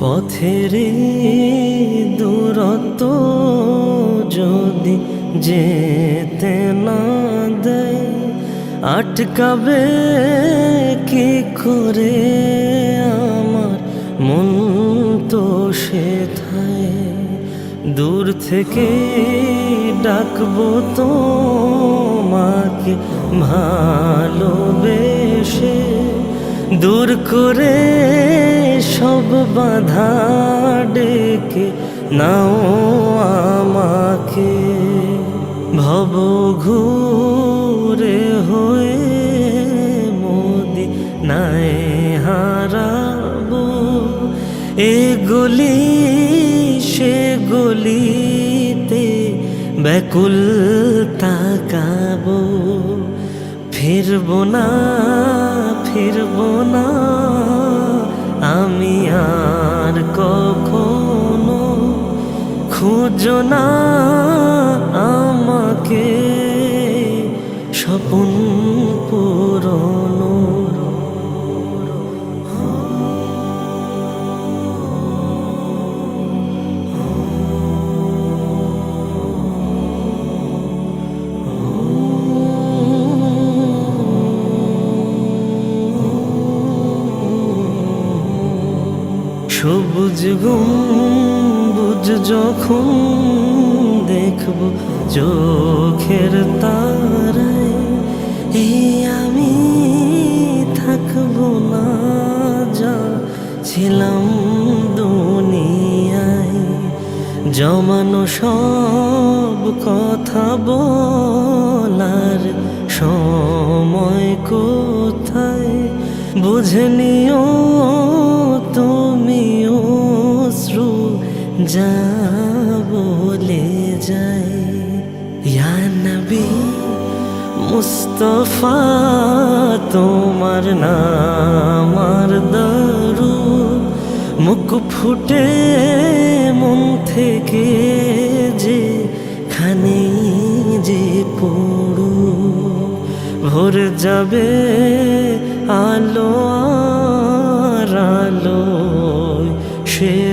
পথের দূরত যদি যেতে না দেয়, আটকাবে কি করে আমার মন তো সেথায়? দূর থেকে ডাকবো তোমাকে ভালোবেসে, দূর করে সব বাধা ডেকে নাও আমাকে। ভব ঘুরে হয়ে মোদি নাই হারাবো। এ গলি সে গলিতে ব্যাকুল তাকাবো। ফিরবো না খুঁজো না আমাকে স্বপন পুরনো। সবুজ গম্বুজ যখন দেখব চোখের এই আমি থাকব না, যা ছিলাম দুনিয়ায়। জমানো সব কথা বলার সময় কোথায়? বুঝে নিও শ্রু বলে যায়। ইয়া মুস্তফা, তোমার নাম আর দারু, মুখ ফুটে মন থেকে যে খানে যে পড়ু, ভোর যাবে আলো আর আলো সে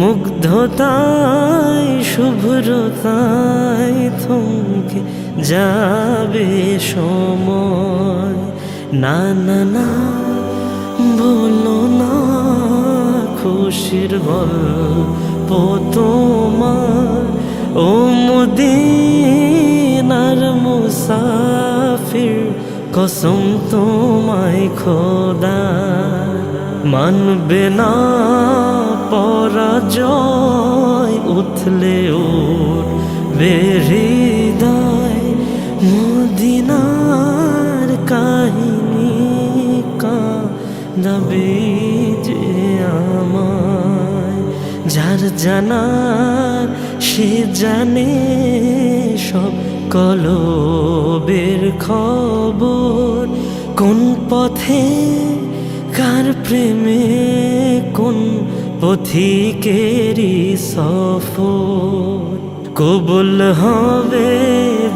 মুগ্ধতায়, শুভ্রতায় থমকে যাবে সময়। না না না, বলো না, খুশির গল্প তোমার। ও মদিনার মুসাফির কসম তোমায় খোদা, মানবে না পরাজয় উথলে উঠ বেহৃদয়। মদিনার কাহিনী কাঁদাবে যে আমায়। যার জানার সে জানে সব কলবের খবর। কোন পথে কার প্রেমে কোন পথিকেরই সফর। কবুল হবে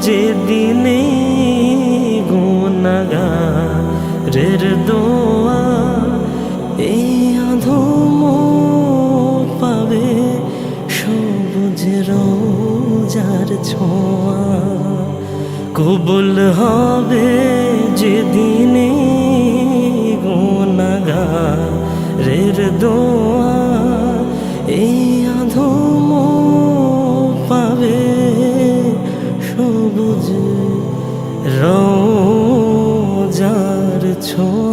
যে দিনে গুণাগারের দোয়া, এই অধম পাবে সবুজ রোজার ছোঁয়া। কবুল হবে যে দিনে গুণাগারের দোয়া রোজার ছোঁয়া